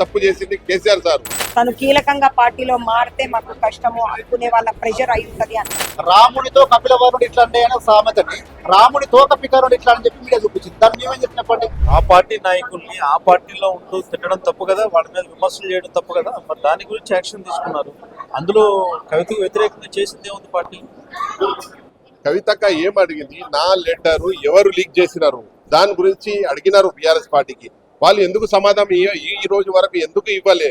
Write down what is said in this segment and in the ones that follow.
తప్పు చేసింది కేసీఆర్ సార్. తను కీలకంగా పార్టీలో మారితే మాకు కష్టము అనుకునే వాళ్ళ ప్రెషర్ అయి ఉంటది అని. రామునితో కపిలవరుడు ఇట్లా అంటే అని సామెతని రామునితో కపికరుడు ఇట్లా అని చెప్పి మీడియా చూపించింది. దాన్ని మేమేం చెప్పినప్పటి ఆ పార్టీ నాయకుల్ని ఆ పార్టీలో ఉంటూ తిట్టడం తప్పు కదా వాళ్ళ మీద విమర్శలు చేయడం తప్పు కదా? మరి దాని గురించి యాక్షన్ తీసుకున్నారు. అందులో కవితకు వ్యతిరేకంగా చేసింది ఏముంది పార్టీ? కవితక్క ఏం అడిగింది? నా లెటర్ ఎవరు లీక్ చేసినారు? దాని గురించి అడిగినారు బీఆర్ఎస్ పార్టీకి. వాళ్ళు ఎందుకు సమాధానం ఈ రోజు వరకు ఎందుకు ఇవ్వలే?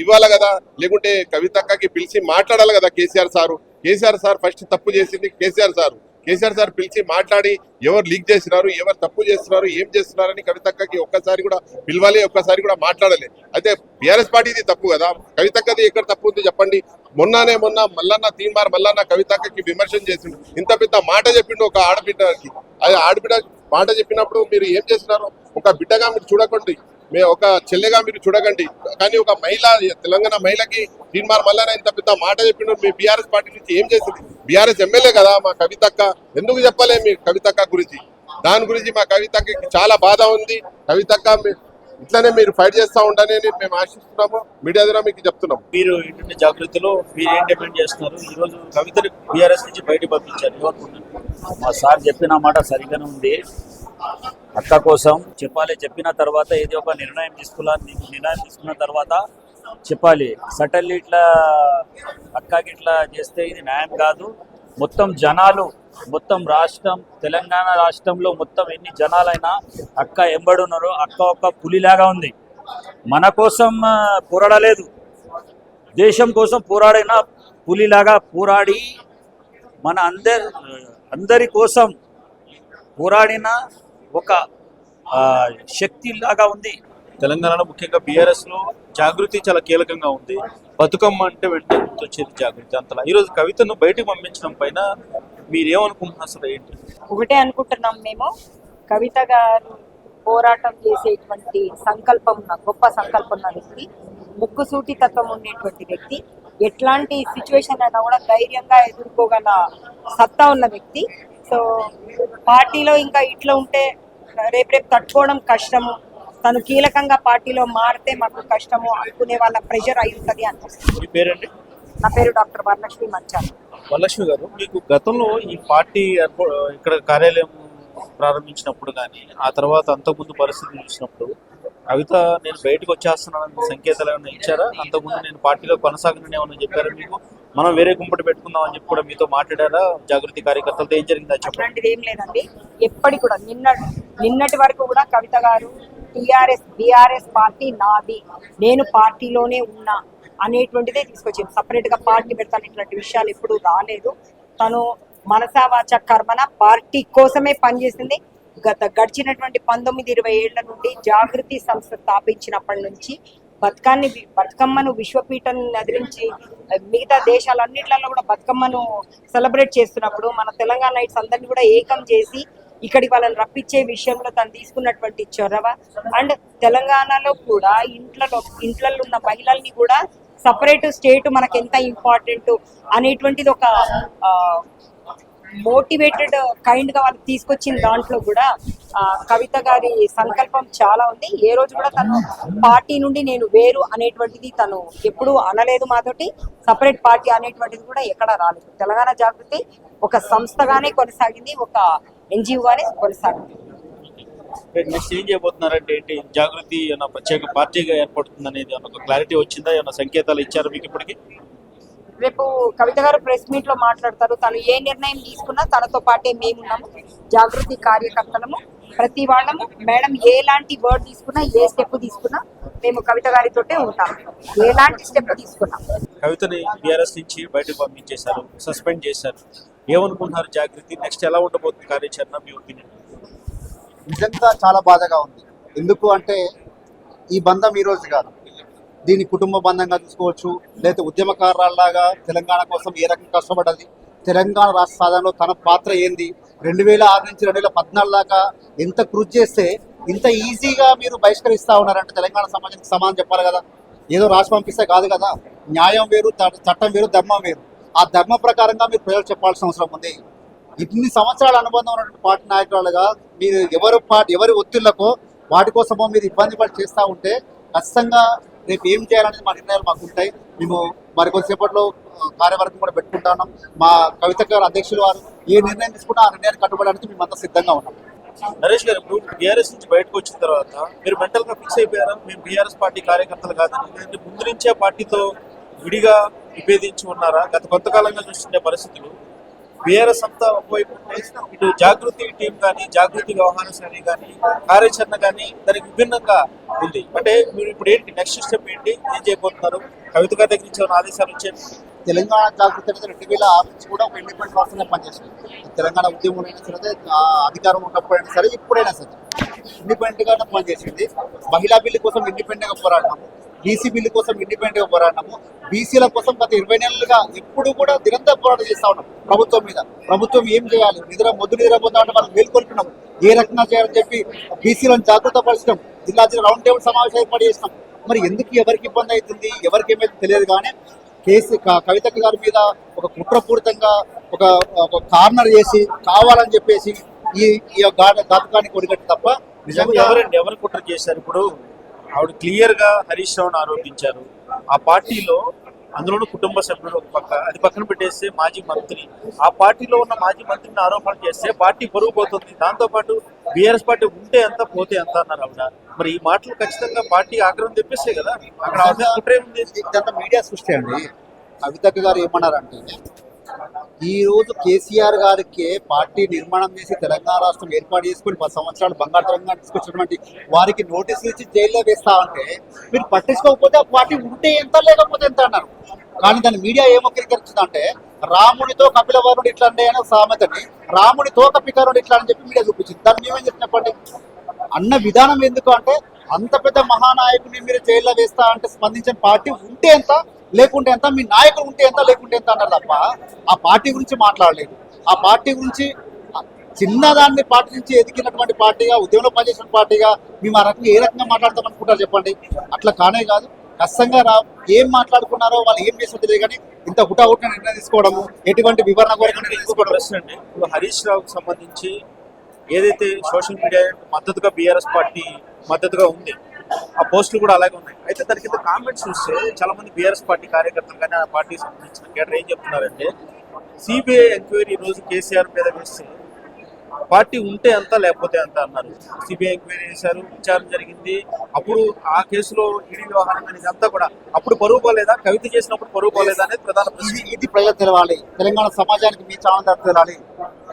ఇవ్వాలి కదా? లేకుంటే కవితక్కకి పిలిచి మాట్లాడాలి కదా KCR sir? KCR sir first తప్పు చేసింది కేసీఆర్ సారు. కేసీఆర్ సార్ పిలిచి మాట్లాడి ఎవరు లీక్ చేసినారు ఎవరు తప్పు చేస్తున్నారు ఏం చేస్తున్నారని కవితక్కకి ఒక్కసారి కూడా పిలవాలి ఒక్కసారి కూడా మాట్లాడాలి. అయితే బీఆర్ఎస్ పార్టీది తప్పు కదా? కవితక్కది ఎక్కడ తప్పు ఉంది చెప్పండి? మొన్ననే మొన్న మల్లన్న తీన్మార్ మల్లన్న కవితక్కకి విమర్శన చేసిండు. ఇంత పెద్ద మాట చెప్పిండు ఒక ఆడబిడ్డకి. అది ఆడబిడ్డ మాట చెప్పినప్పుడు మీరు ఏం చేస్తున్నారు? ఒక బిడ్డగా మీరు చూడకండి. మే ఒక చెల్లెగా మీరు చూడకండి. కానీ ఒక మహిళ తెలంగాణ మహిళకి తీన్మార్ మల్లన్న ఇంత పెద్ద మాట చెప్పిండు మీ బీఆర్ఎస్ పార్టీ నుంచి ఏం చేసింది? బీఆర్ఎస్ ఎమ్మెల్యే కదా మా కవితక్క. ఎందుకు చెప్పలే మీ కవితక్క గురించి? దాని గురించి మా కవితకి చాలా బాధ ఉంది. కవితక్క మీ- ఇట్లానే మీరు ఫైట్ చేస్తా ఉండని మేము ఆశిస్తున్నాము. మీడియా ద్వారా మీకు చెప్తున్నాం మీరు ఏంటంటే జాగ్రత్తలు మీరు ఏం డిమాండ్ చేస్తున్నారు? ఈ రోజు కవితని బీఆర్ఎస్ నుంచి బయట పంపించారు. మా సార్ చెప్పిన మాట సరిగానే ఉంది. అక్క కోసం చెప్పాలి. చెప్పిన తర్వాత ఏది ఒక నిర్ణయం తీసుకున్నా నిర్ణయం తీసుకున్న తర్వాత చెప్పాలి. సటల్ ఇట్లా అక్కకి ఇట్లా చేస్తే ఇది న్యాయం కాదు. మొత్తం జనాలు మొత్తం రాష్ట్రం తెలంగాణ రాష్ట్రంలో మొత్తం ఎన్ని జనాలైనా అక్క ఎంబడున్నారో అక్క ఒక పులిలాగా ఉంది. మన కోసం పోరాడలేదు. దేశం కోసం పోరాడిన పులిలాగా పోరాడి మన అందరి అందరి కోసం పోరాడిన ఒక ఆ, శక్తిలాగా ఉంది. తెలంగాణలో ముఖ్యంగా బీఆర్ఎస్లో జాగృతి చాలా కీలకంగా ఉంది. బతుకమ్మ అంటే వెంటనే గుర్తొచ్చేది జాగృతి అంతలా. ఈ రోజు కవితను బయటకు పంపించడం పైన మీరు ఏమనుకుంటున్నారు అసలు ఏంటి? ఒకటే అనుకుంటున్నాం మేము. కవిత గారు పోరాటం చేసేటువంటి సంకల్పం ఉన్న గొప్ప సంకల్పం ఉన్న వ్యక్తి ముక్కుసూటి తత్వం ఉండేటువంటి వ్యక్తి ఎట్లాంటి సిచ్యువేషన్ అయినా కూడా ధైర్యంగా ఎదుర్కోగల సత్తా ఉన్న వ్యక్తి సో పార్టీలో ఇంకా ఇట్లా ఉంటే రేపు రేపు తట్టుకోవడం కష్టము. తను కీలకంగా పార్టీలో మారితే మాకు కష్టము అనుకునే వాళ్ళ ప్రెషర్ అయి ఉంటది అనిపిస్తుంది నా పేరు డాక్టర్ వరలక్ష్మి మంచాల వరలక్ష్మి గారు మీకు గతంలో ఈ పార్టీ ఇక్కడ కార్యాలయం ప్రారంభించినప్పుడు కానీ ఆ తర్వాత అంతకుముందు పరిస్థితి చూసినప్పుడు కవిత నేను బయటకు వచ్చేస్తున్నానని సంకేతాలు ఏమైనా ఇచ్చారా? అంతకుముందు నేను పార్టీలో కొనసాగనని ఏమైనా చెప్పారా మీకు? మనం వేరే గుంపటి పెట్టుకుందాం అని చెప్పి కూడా మీతో మాట్లాడారా? జాగృతి కార్యకర్తలతో ఏం జరిగిందా చెప్పండి. ఏం లేదండి. ఎప్పటి కూడా నిన్న నిన్నటి వరకు కూడా కవిత గారు టిఆర్ఎస్ బిఆర్ఎస్ పార్టీ నాది. నేను పార్టీలోనే ఉన్నా అనేటువంటిదే తీసుకొచ్చింది. సపరేట్గా పార్టీ పెడతాను ఇట్లాంటి విషయాలు ఎప్పుడు రాలేదు. తను మనసావాచ కర్మన పార్టీ కోసమే పనిచేసింది. గత గడిచినటువంటి పంతొమ్మిది ఇరవై ఏళ్ళ నుండి జాగృతి సంస్థ స్థాపించినప్పటి నుంచి బతుకాన్ని బతుకమ్మను విశ్వపీఠం అదిరించి మిగతా దేశాలన్నింటిలో కూడా బతుకమ్మను సెలబ్రేట్ చేస్తున్నప్పుడు మన తెలంగాణ నైట్స్ అందరినీ కూడా ఏకం చేసి ఇక్కడికి వాళ్ళని రప్పించే విషయంలో తను తీసుకున్నటువంటి చొరవ. అండ్ తెలంగాణలో కూడా ఇంట్లో ఇంట్లలో ఉన్న మహిళల్ని కూడా సపరేట్ స్టేట్ మనకి ఎంత ఇంపార్టెంట్ అనేటువంటిది ఒక మోటివేటెడ్ కైండ్గా వాళ్ళు తీసుకొచ్చిన దాంట్లో కూడా కవిత గారి సంకల్పం చాలా ఉంది. ఏ రోజు కూడా తను పార్టీ నుండి నేను వేరు అనేటువంటిది తను ఎప్పుడూ అనలేదు మాతోటి. సపరేట్ పార్టీ అనేటువంటిది కూడా ఎక్కడ రాలేదు. తెలంగాణ జాగృతి ఒక సంస్థగానే కొనసాగింది ఒక ఎన్జిఓగానే కొనసాగింది. నెక్స్ట్ ఏం చేయబోతున్నారంటే ఏంటి? జాగృతి ఏమైనా ప్రత్యేక పార్టీగా ఏర్పడుతుంది అనేది ఏమైనా ఒక క్లారిటీ వచ్చిందా? ఏమైనా సంకేతాలు ఇచ్చారు మీకు ఇప్పటికి? రేపు కవిత గారు ప్రెస్ మీట్లో మాట్లాడతారు. తను ఏ నిర్ణయం తీసుకున్నా తనతో పాటే మేమున్నాము. జాగృతి కార్యకర్తలము ప్రతి వాళ్ళము మేడం ఎలాంటి వర్డ్ తీసుకున్నా ఏ స్టెప్ తీసుకున్నా మేము కవిత గారితోటే ఉంటాము. ఎలాంటి స్టెప్ తీసుకున్నా. కవితని బీఆర్ఎస్ నుంచి బయటకు పంపించేశారు సస్పెండ్ చేశారు. ఏమనుకుంటున్నారు జాగృతి? నెక్స్ట్ ఎలా ఉండబోతుంది కార్యాచరణ మీ ఒపీనియన్ నిజంగా చాలా బాధగా ఉంది. ఎందుకు అంటే ఈ బంధం ఈ రోజు కాదు. దీన్ని కుటుంబ బంధంగా తీసుకోవచ్చు లేదా ఉద్యమకారులాగా తెలంగాణ కోసం ఏ రకంగా కష్టపడ్డది? తెలంగాణ రాష్ట్ర సాధనలో తన పాత్ర ఏంది? రెండు వేల ఆరు నుంచి రెండు వేల పద్నాలుగు దాకా ఎంత కృషి చేస్తే ఇంత ఈజీగా మీరు బహిష్కరిస్తా ఉన్నారంటే తెలంగాణ సమాజానికి సమానం చెప్పాలి కదా. ఏదో రాసి పంపిస్తే కాదు కదా. న్యాయం వేరు చట్టం వేరు ధర్మం వేరు. ఆ ధర్మ ప్రకారంగా మీరు ప్రజలు చెప్పాల్సిన అవసరం ఉంది. ఇన్ని సంవత్సరాల అనుబంధం ఉన్నటువంటి పార్టీ నాయకులుగా మీరు ఎవరు పార్టీ ఎవరి ఒత్తిళ్ళకో వాటి కోసమో మీరు ఇబ్బంది పడి చేస్తూ ఉంటే ఖచ్చితంగా రేపు ఏం చేయాలనేది మా నిర్ణయాలు మాకు ఉంటాయి. మేము మరి కొద్దిసేపట్లో కార్యవర్గం కూడా పెట్టుకుంటాను. మా కవిత గారు అధ్యక్షులు వారు ఏ నిర్ణయం తీసుకుంటే ఆ నిర్ణయాన్ని కట్టుబడడానికి మేమంతా సిద్ధంగా ఉన్నాం. నరేష్ గారు ఇప్పుడు బీఆర్ఎస్ నుంచి బయటకు వచ్చిన తర్వాత మీరు మెంటల్గా ఫిక్స్ అయిపోయారా? మేము బీఆర్ఎస్ పార్టీ కార్యకర్తలు కాదని లేదంటే ముందు నుంచే పార్టీతో విడిగా విభేదించి ఉన్నారా? గత కొంతకాలంగా చూస్తుండే పరిస్థితులు. బీఆర్ఎస్ అంతా ఒకవైపు ఇటు జాగృతి టీం కానీ జాగృతి వ్యవహార శ్రేణి కానీ కార్యాచరణ కానీ దానికి విభిన్నంగా ఉంది. అంటే మీరు ఇప్పుడు ఏంటి నెక్స్ట్ స్టెప్ ఏంటి? ఏం చేయబోతున్నారు? కవిత గారి దగ్గర నుంచి ఆదేశాలు వచ్చాయి? తెలంగాణ జాగృతి అనేది రెండు వేల ఆరు నుంచి కూడా ఒక ఇండిపెండెంట్ పర్సన్ పనిచేస్తుంది. తెలంగాణ ఉద్యమం అయినా సరే అధికారం ఉన్నప్పుడైనా సరే ఇప్పుడైనా సరే ఇండిపెండెంట్గానే పనిచేసింది. మహిళా బిల్లు కోసం ఇండిపెండెంట్గా పోరాడినాము. బీసీ బిల్లు కోసం ఇండిపెండెంట్గా పోరాడినాము. బీసీల కోసం గత ఇరవై నెలలుగా ఎప్పుడు కూడా నిరంతర పోరాటం చేస్తా ఉన్నాం ప్రభుత్వం మీద. ప్రభుత్వం ఏం చేయాలి? నిద్ర మొద్దు నిద్రపోతా ఉంటే మనం మేల్కొల్పినాం. ఏ రకంగా చేయాలని చెప్పి బీసీలను జాగృత పరిచినాం జిల్లా జిల్లా రౌండ్ టేబుల్ సమావేశం ఏర్పాటు చేసినాం. మరి ఎందుకు ఎవరికి ఇబ్బంది అవుతుంది? ఎవరికి ఏమైతే తెలియదు కానీ కేసు కవితక్క గారి మీద ఒక కుట్రపూరితంగా ఒక ఒక కార్నర్ చేసి కావాలని చెప్పేసి ఈ ఈ ఘాత- ఘాతకానికి ఒడిగట్టి తప్ప నిజంగా ఎవరు కుట్ర చేశారు ఇప్పుడు? ఆవిడ క్లియర్గా హరీష్ రావును ఆరోపించారు. ఆ పార్టీలో అందులోనూ కుటుంబ సభ్యుడు ఒక పక్క అది పక్కన పెట్టేస్తే మాజీ మంత్రి. ఆ పార్టీలో ఉన్న మాజీ మంత్రిని ఆరోపణ చేస్తే పార్టీ పొరుగు పోతుంది. దాంతో పాటు బీఆర్ఎస్ పార్టీ ఉంటే ఎంత పోతే ఎంత అన్నారు ఆవిడ. మరి ఈ మాటలు ఖచ్చితంగా పార్టీ ఆగ్రహం తెప్పిస్తే కదా అక్కడ కుట్రే ఉంది ఇదంతా మీడియా సృష్టి అండి. కవితక్క గారు ఏమన్నారంటే ఈ రోజు కేసీఆర్ గారికి పార్టీ నిర్మాణం చేసి తెలంగాణ రాష్ట్రం ఏర్పాటు చేసుకుని పది సంవత్సరాలు బంగారు తెలంగాణ తీసుకొచ్చినటువంటి వారికి నోటీసులు ఇచ్చి జైల్లో వేస్తామంటే మీరు పట్టించుకోకపోతే ఆ పార్టీ ఉంటే ఎంత లేకపోతే ఎంత అన్నారు. కానీ దాన్ని మీడియా ఏమొక్కరికరించిందంటే రామునితో కపిలవరుడు ఇట్లా అంటే అనే సామెతని రామునితో కపికరుడు ఇట్లా అని చెప్పి మీడియా చూపించింది. దాన్ని మేమేం చెప్పినప్పటి అన్న విధానం ఎందుకు అంటే అంత పెద్ద మహానాయకుని మీరు జైల్లో వేస్తా అంటే స్పందించిన పార్టీ ఉంటే ఎంత లేకుంటే ఎంత? మీ నాయకుడు ఉంటే ఎంత లేకుంటే ఎంత అన్నారు తప్ప ఆ పార్టీ గురించి మాట్లాడలేదు. ఆ పార్టీ గురించి చిన్నదాన్ని పార్టీ నుంచి ఎదిగినటువంటి పార్టీగా ఉద్యమంలో పనిచేసిన పార్టీగా మేము ఆ రకంగా ఏ రకంగా మాట్లాడతాం అనుకుంటారు చెప్పండి? అట్లా కానే కాదు. కష్టంగా రా ఏం మాట్లాడుకున్నారో వాళ్ళు ఏం చేసినా తెలియదు కానీ ఇంత హుటాహుటిన నిర్ణయం తీసుకోవడము ఎటువంటి వివరణ కూడా ప్రశ్న అండి. ఇప్పుడు హరీష్ రావుకి సంబంధించి ఏదైతే సోషల్ మీడియా మద్దతుగా బీఆర్ఎస్ పార్టీ మద్దతుగా ఉంది ఆ పోస్టులు కూడా అలాగే ఉన్నాయి. అయితే దాని కింద కామెంట్స్ చూస్తే చాలా మంది బీఆర్ఎస్ పార్టీ కార్యకర్తలు కానీ ఆ పార్టీకి సంబంధించిన కేటర్ ఏం చెప్తున్నారంటే సిబిఐ ఎంక్వైరీ రోజు కేసీఆర్ మీద వేస్తే పార్టీ ఉంటే ఎంత లేకపోతే ఎంత అన్నారు. సిబిఐ ఎంక్వైరీ చేశారు విచారణ జరిగింది. అప్పుడు ఆ కేసులో ఈడీ వ్యవహారం కానీ ఇదంతా కూడా అప్పుడు పరువు పోలేదా? కవిత చేసినప్పుడు పరువు పోలేదా అనేది ప్రధాన ప్రశ్న. ఇది ప్రజలు తెలవాలి. తెలంగాణ సమాజానికి మీ ద్వారా తెలవాలి.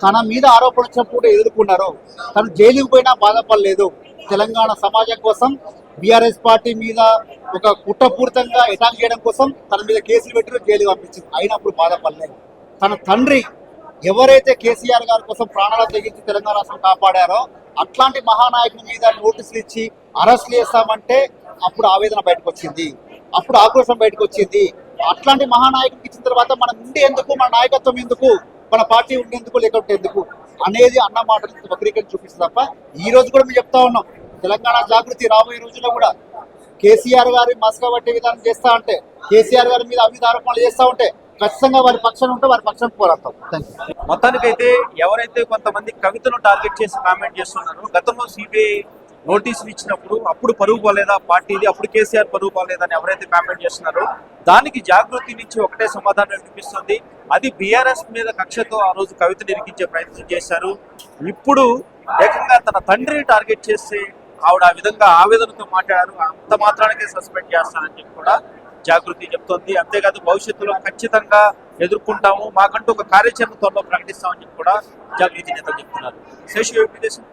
తన మీద ఆరోపణ వచ్చినప్పుడు ఎదుర్కొన్నారు. తను జైలుకు పోయినా బాధపడలేదు. తెలంగాణ సమాజం కోసం బీఆర్ఎస్ పార్టీ మీద ఒక కుట్రపూరితంగా అటాక్ చేయడం కోసం తన మీద కేసులు పెట్టిన జైలు పంపించింది. అయినప్పుడు బాధపడలేదు తన తండ్రి ఎవరైతే కేసీఆర్ గారి కోసం ప్రాణాలు తెగించి తెలంగాణ రాష్ట్రం కాపాడారో అట్లాంటి మహానాయకుని మీద నోటీసులు ఇచ్చి అరెస్ట్ చేస్తామంటే అప్పుడు ఆవేదన బయటకు వచ్చింది అప్పుడు ఆక్రోశం బయటకు వచ్చింది అట్లాంటి మహానాయకుడికి ఇచ్చిన తర్వాత మనం ఉండి ఎందుకు మన నాయకత్వం ఎందుకు మన పార్టీ ఉండేందుకు లేకుంటే ఎందుకు అనేది అన్న మాటలు వక్రీకరణ చూపిస్తుంది తప్ప ఈ రోజు కూడా మేము చెప్తా ఉన్నాం. తెలంగాణ జాగృతి రాబోయే రోజుల్లో కూడా కేసీఆర్ గారి మసక పట్టే విధానం చేస్తా ఉంటే కేసీఆర్ గారి మీద అవినీతి ఆరోపణలు చేస్తా ఉంటే ఖచ్చితంగా వారి పక్షాన ఉంటే వారి పక్షం పోరాడతాం. మొత్తానికైతే ఎవరైతే కొంతమంది కవితను టార్గెట్ చేసి కామెంట్ చేస్తున్నారో గతంలో సిబిఐ నోటీసులు ఇచ్చినప్పుడు అప్పుడు పరుగు పోలేదా పార్టీది అప్పుడు కేసీఆర్ పరుగు పోలేదని అని ఎవరైతే కామెంట్ చేస్తున్నారో దానికి జాగృతి నుంచి ఒకటే సమాధానం వినిపిస్తుంది. అది బీఆర్ఎస్ మీద కక్షతో ఆ రోజు కవితను నిరికించే ప్రయత్నం చేశారు. ఇప్పుడు ఏకంగా తన తండ్రిని టార్గెట్ చేసే ఆవిడ ఆ విధంగా ఆవేదనతో మాట్లాడారు. అంత మాత్రానికే సస్పెండ్ చేస్తానని చెప్పి కూడా జాగృతి చెప్తోంది. అంతేకాదు భవిష్యత్తులో ఖచ్చితంగా ఎదుర్కొంటాము. మాకంటూ ఒక కార్యాచరణ త్వరలో ప్రకటిస్తామని చెప్పి కూడా జాగృతి నేతలు చెప్తున్నారు. శేషు విదేశం